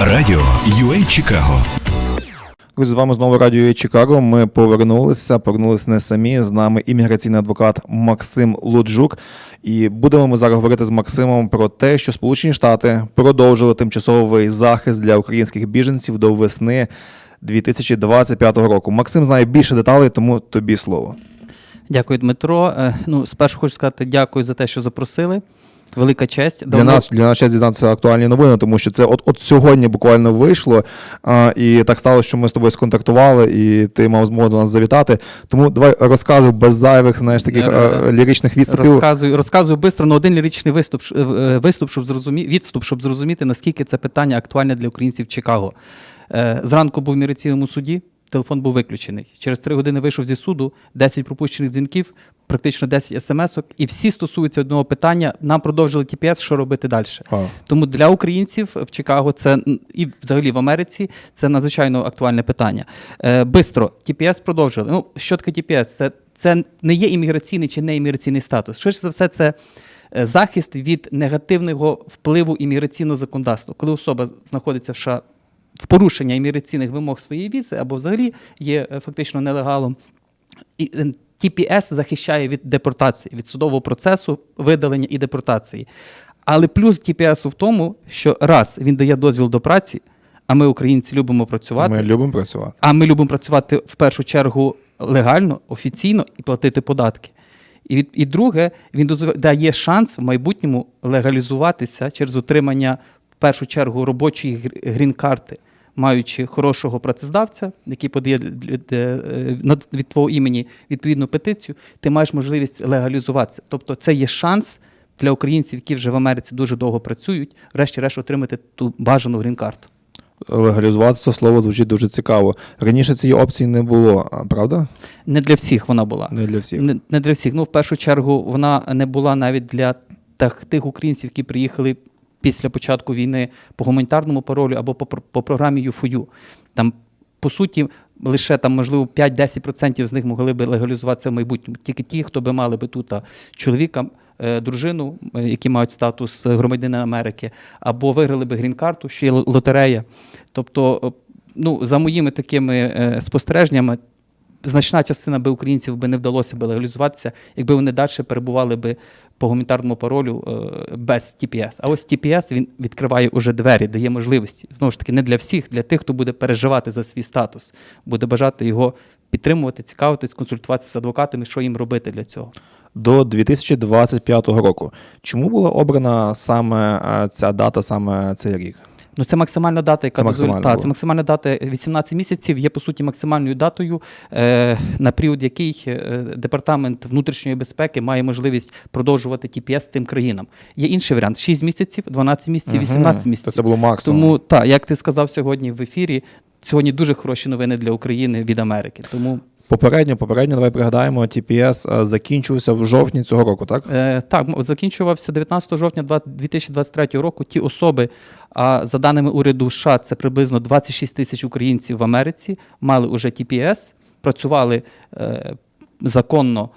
Радіо UA Чикаго. З вами знову радіо Чикаго. Ми повернулися. Повернулися не самі. З нами імміграційний адвокат Максим Луджук. І будемо ми зараз говорити з Максимом про те, що Сполучені Штати продовжили тимчасовий захист для українських біженців до весни 2025 року. Максим знає більше деталей, тому тобі слово. Дякую, Дмитро. Е, Ну, спершу хочу сказати дякую за те, що запросили. Велика честь. Для нас для нас час дізнатися актуальні новини, тому що це от, от сьогодні буквально вийшло. А, і так сталося, що ми з тобою сконтактували, і ти мав змогу до нас завітати. Тому давай розказуй без зайвих, знаєш, таких Е, е, ліричних відступів. Розказую, розказую швидко, на один ліричний виступ, е, виступ, щоб зрозумі... відступ, щоб зрозуміти, наскільки це питання актуальне для українців Чикаго. Зранку був в міграційному суді, телефон був виключений. Через три години вийшов зі суду, 10 пропущених дзвінків, практично 10 смс-ок, і всі стосуються одного питання: нам продовжили TPS, що робити далі. А. Тому для українців в Чикаго це і взагалі в Америці це надзвичайно актуальне питання. Е, бистро TPS продовжили. Ну, що таке TPS? Це, це не є імміграційний чи не імміграційний статус. Швидше за все, це е, захист від негативного впливу імміграційного законодавства, коли особа знаходиться в США в порушення імміграційних вимог своєї візи або взагалі є е, фактично нелегалом. І е, TPS захищає від депортації, від судового процесу, видалення і депортації. Але плюс TPS в тому, що раз він дає дозвіл до праці, а ми, українці, любимо працювати. Ми любимо працювати. А ми любимо працювати в першу чергу легально, офіційно і платити податки. І, від, і друге, він дає шанс в майбутньому легалізуватися через отримання в першу чергу робочої гр- грін-карти, маючи хорошого працездавця, який подає е, від твого імені відповідну петицію, ти маєш можливість легалізуватися. Тобто це є шанс для українців, які вже в Америці дуже довго працюють, врешті-решт отримати ту бажану грін-карту. Легалізуватися слово звучить дуже цікаво. Раніше цієї опції не було, правда? Не для всіх вона була. Не для всіх. Не, не для всіх. Ну, в першу чергу, вона не була навіть для тих українців, які приїхали після початку війни по гуманітарному паролю або по, по програмі ЮФОЮ. Там, по суті, лише там, можливо, 5-10% з них могли би легалізуватися в майбутньому. Тільки ті, хто би мали би тут чоловіка, е, дружину, е, які мають статус громадянина Америки, або виграли би грін-карту, що є лотерея. Тобто, е, ну, за моїми такими е, спостереженнями, значна частина би українців би не вдалося би легалізуватися, якби вони далі перебували би по гуманітарному паролю е, без TPS. А ось TPS він відкриває уже двері, дає можливості. Знову ж таки, не для всіх, для тих, хто буде переживати за свій статус, буде бажати його підтримувати, цікавитись, консультуватися з адвокатами, що їм робити для цього. До 2025 року. Чому була обрана саме е, ця дата, саме цей рік? Ну, це максимальна дата, яка Це дозволяє. максимальна Та, це максимальна дата 18 місяців, є по суті максимальною датою, е, на період який е, департамент внутрішньої безпеки має можливість продовжувати TPS тим країнам. Є інший варіант: 6 місяців, 12 місяців, 18 місяців. Це було максимум. Тому так, як ти сказав сьогодні в ефірі, сьогодні дуже хороші новини для України від Америки. Тому Попередньо, попередньо, давай пригадаємо, TPS е, закінчився в жовтні цього року, так? Е, так, закінчувався 19 жовтня 2023 року. Ті особи, а за даними уряду США, це приблизно 26 тисяч українців в Америці, мали уже TPS, працювали е, законно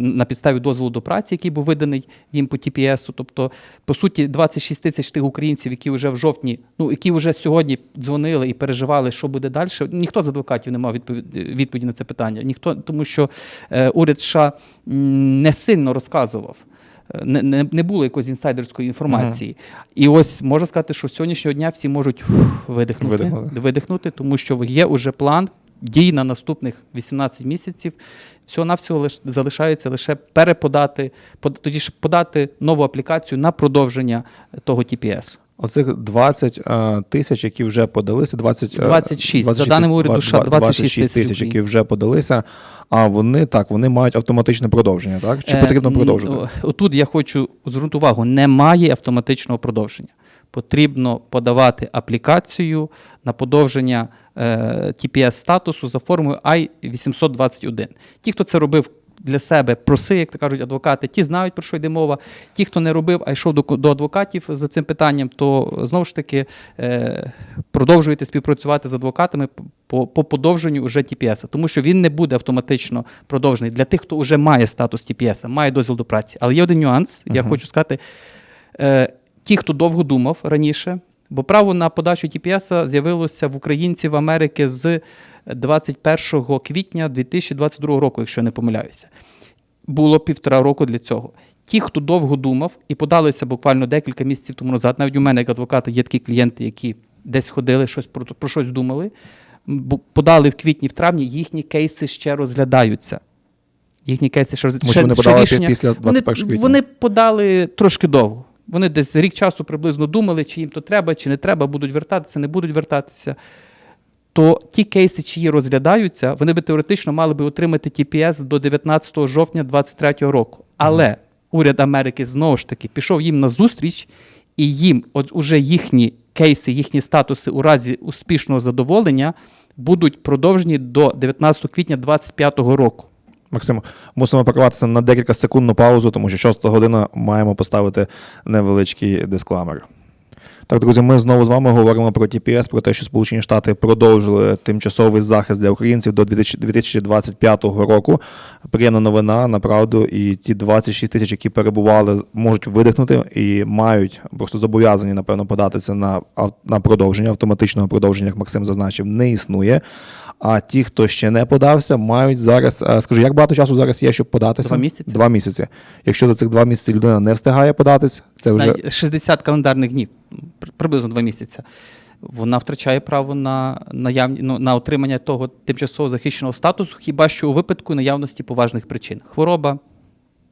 на підставі дозволу до праці, який був виданий їм по TPS. Тобто, по суті, 26 тисяч тих українців, які вже в жовтні, ну які вже сьогодні дзвонили і переживали, що буде далі. Ніхто з адвокатів не мав відповіді, на це питання. Ніхто, тому що е, уряд США не сильно розказував. Е, Не, не, не було якоїсь інсайдерської інформації. І ось можна сказати, що з сьогоднішнього дня всі можуть видихнути, Видихнути. видихнути, тому що є уже план дій на наступних 18 місяців. Всього навсього лиш залишається лише переподати, под- тоді ж подати нову аплікацію на продовження того TPS. Оцих 20 е, тисяч, які вже подалися, 20, е, 26. За даними уряду США, 26 тисяч, які вже подалися, а вони так, вони мають автоматичне продовження, так? Чи Е, потрібно м, продовжувати? о, Отут я хочу звернути увагу: немає автоматичного продовження. Потрібно подавати аплікацію на подовження е, TPS статусу за формою I-821. Ті, хто це робив для себе, проси, як то кажуть адвокати, ті знають, про що йде мова. Ті, хто не робив, а йшов до, адвокатів за цим питанням, то знову ж таки е, продовжуєте співпрацювати з адвокатами по, по подовженню уже TPS, тому що він не буде автоматично продовжений для тих, хто вже має статус TPS, має дозвіл до праці. Але є один нюанс, я хочу сказати. Е, ті, хто довго думав раніше, Бо право на подачу TPS з'явилося в українців Америки з 21 квітня 2022 року, якщо я не помиляюся. Було півтора року для цього. Ті, хто довго думав і подалися буквально декілька місяців тому назад, навіть у мене як адвоката є такі клієнти, які десь ходили, щось про, про щось думали, подали в квітні, в травні, їхні кейси ще розглядаються. Їхні кейси ще що вони подали після 21 вони, квітня. Вони подали трошки довго. Вони десь рік часу приблизно думали, чи їм то треба, чи не треба, будуть вертатися, не будуть вертатися. То ті кейси, чиї розглядаються, вони би теоретично мали би отримати TPS до 19 жовтня 2023 року. Але уряд Америки знову ж таки пішов їм на зустріч, і їм, от уже їхні кейси, їхні статуси у разі успішного задоволення будуть продовжені до 19 квітня 2025 року. Максим, мусимо покриватися на декілька секундну паузу, тому що 6 година маємо поставити невеличкий дисклеймер. Так, друзі, ми знову з вами говоримо про TPS, про те, що Сполучені Штати продовжили тимчасовий захист для українців до 2025 року. Приємна новина, направду, і ті 26 тисяч, які перебували, можуть видихнути і мають просто зобов'язані, напевно, податися на, на продовження, автоматичного продовження, як Максим зазначив, не існує. А ті, хто ще не подався, мають зараз. е, Скажи, як багато часу зараз є, щоб податися? Два місяці. Два місяці. Якщо за цих два місяці людина не встигає податись, це вже Навіть 60 календарних днів, приблизно два місяці. Вона втрачає право на, наявні, ну, на отримання того тимчасово захищеного статусу, хіба що у випадку наявності поважних причин хвороба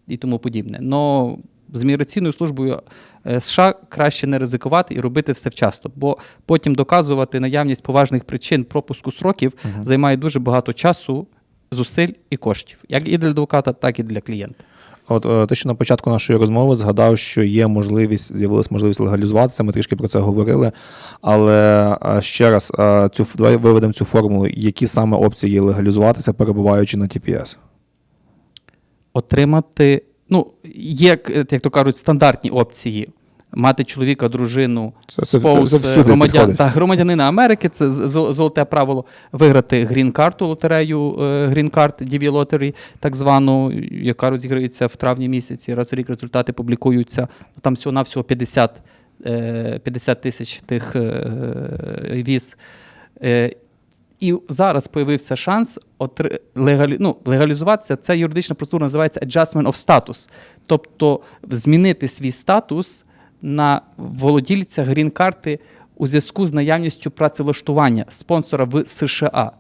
і тому подібне. Но з міграційною службою е, США краще не ризикувати і робити все вчасно, бо потім доказувати наявність поважних причин пропуску сроків займає дуже багато часу, зусиль і коштів, як і для адвоката, так і для клієнта. От е, те, що на початку нашої розмови згадав, що є можливість, з'явилась можливість легалізуватися. Ми трішки про це говорили. Але е, ще раз цю давай виведемо цю формулу. Які саме опції є легалізуватися, перебуваючи на TPS? отримати. Ну, є, е, як то кажуть, стандартні опції. Мати чоловіка, дружину, споус, це- це громадян, та, громадянина Америки. Це золоте правило виграти грін-карту, лотерею грін-карт DV Lottery, так звану, яка розіграється в травні місяці. Раз у рік результати публікуються. Там всього-навсього 50, е, 50 тисяч тих е, віз. І зараз появився шанс отри... легалі... ну, легалізуватися. Це юридична процедура називається adjustment of status. Тобто змінити свій статус на володільця грін-карти у зв'язку з наявністю працевлаштування спонсора в США.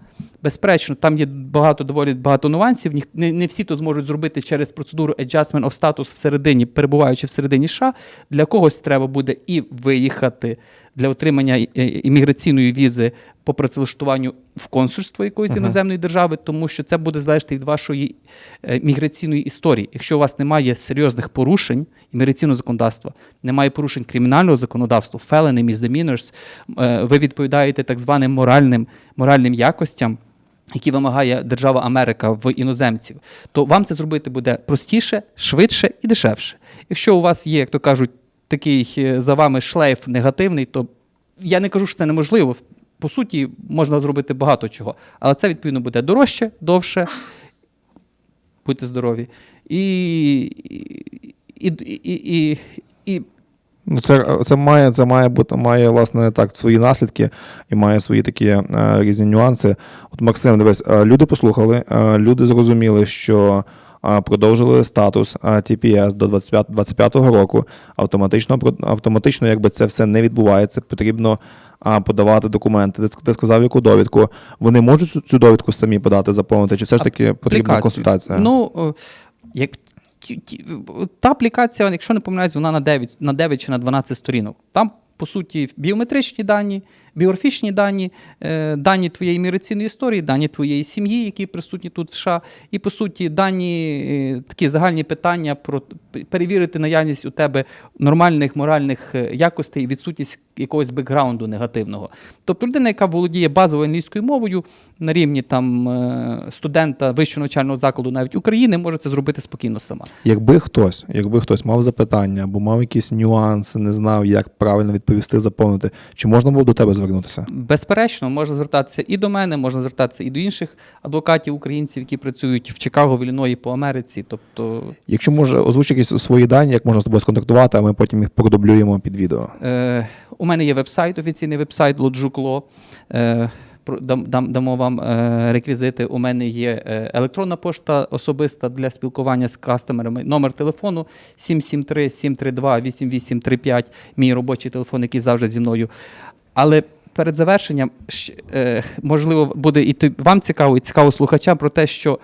Безперечно, там є багато доволі багато нюансів. Не, не всі то зможуть зробити через процедуру adjustment of status всередині, перебуваючи всередині США. Для когось треба буде і виїхати для отримання е, імміграційної візи по працевлаштуванню в консульство якоїсь іноземної держави, тому що це буде залежати від вашої е, міграційної історії. Якщо у вас немає серйозних порушень імміграційного законодавства, немає порушень кримінального законодавства, felony, misdemeanors, е, ви відповідаєте так званим моральним, моральним якостям. Які вимагає держава Америка в іноземців, то вам це зробити буде простіше, швидше і дешевше. Якщо у вас є, як то кажуть, такий е, за вами шлейф негативний, то я не кажу, що це неможливо. По суті, можна зробити багато чого. Але це, відповідно, буде дорожче, довше. Будьте здорові. І, і, і, і, і Ну, це, це має, це має бути, має, власне, так, свої наслідки і має свої такі е, різні нюанси. От Максим, дивись, е, люди послухали, е, люди зрозуміли, що продовжили статус TPS до 25, 25-го року. Автоматично, автоматично, якби це все не відбувається, потрібно подавати документи. Ти, сказав, яку довідку. Вони можуть цю- довідку самі подати, заповнити, чи все ж таки потрібна аплікацію. консультація? Ну, е, як, та аплікація, якщо не помиляюсь, вона на 9, на 9 чи на 12 сторінок. Там, по суті, біометричні дані, біографічні дані, е, дані твоєї міграційної історії, дані твоєї сім'ї, які присутні тут в США, і, по суті, дані е, такі загальні питання про перевірити наявність у тебе нормальних моральних е, якостей і відсутність якогось бекграунду негативного. Тобто людина, яка володіє базовою англійською мовою на рівні там студента вищого навчального закладу, навіть України, може це зробити спокійно сама. Якби хтось, якби хтось мав запитання або мав якісь нюанси, не знав, як правильно відповісти, заповнити, чи можна було до тебе звернутися? Безперечно, можна звертатися і до мене, можна звертатися і до інших адвокатів українців, які працюють в Чикаго, в Ілліної, по Америці. Тобто, Якщо може озвучити якісь свої дані, як можна з тобою сконтактувати, а ми потім їх продублюємо під відео. е, У мене є веб-сайт, офіційний веб-сайт Logic.Law. Е, дам, дам, дамо вам е, реквізити. У мене є е, електронна пошта особиста для спілкування з кастомерами. Номер телефону 773-732-8835. Мій робочий телефон, який завжди зі мною. Але перед завершенням, е, можливо, буде і вам цікаво, і цікаво слухачам про те, що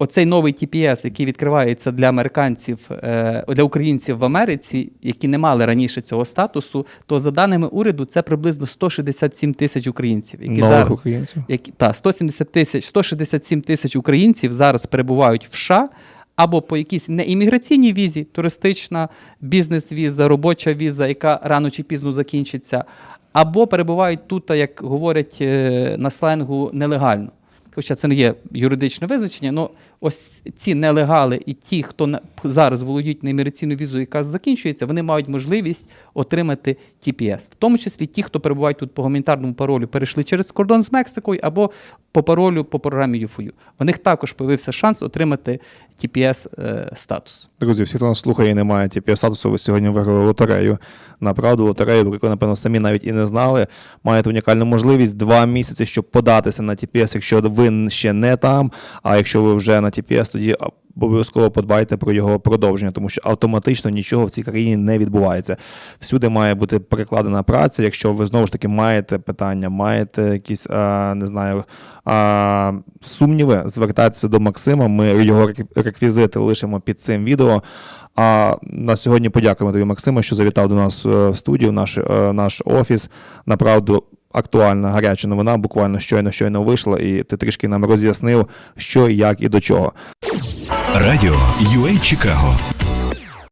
оцей новий TPS, який відкривається для американців, е, для українців в Америці, які не мали раніше цього статусу, то за даними уряду це приблизно 167 тисяч українців, які Нових зараз українців. які, та, 170 тисяч, 167 тисяч українців зараз перебувають в США або по якійсь не імміграційній візі, туристична, бізнес-віза, робоча віза, яка рано чи пізно закінчиться, або перебувають тут, як говорять е, на сленгу, нелегально. Хоча це не є юридичне визначення, але ось ці нелегали і ті, хто зараз володіють на імміграційну візу, яка закінчується, вони мають можливість отримати TPS. В тому числі ті, хто перебувають тут по гуманітарному паролю, перейшли через кордон з Мексикою або по паролю по програмі ЮФОЮ. У них також появився шанс отримати TPS е, статус. Друзі, всі, хто нас слухає і не має TPS статусу, ви сьогодні виграли лотерею. Направду, лотерею, про яку, напевно, самі навіть і не знали. Маєте унікальну можливість два місяці, щоб податися на TPS, якщо ви ще не там. А якщо ви вже на TPS, тоді обов'язково подбайте про його продовження, тому що автоматично нічого в цій країні не відбувається. Всюди має бути перекладена праця. Якщо ви знову ж таки маєте питання, маєте якісь не знаю сумніви, звертайтеся до Максима. Ми його рек- реквізити лишимо під цим відео. А на сьогодні подякуємо тобі, Максима, що завітав до нас е, в студію, наш, е, наш офіс. Направду. Актуальна гаряча новина, буквально щойно щойно вийшла, і ти трішки нам роз'яснив, що, як і до чого. Радіо UA Чикаго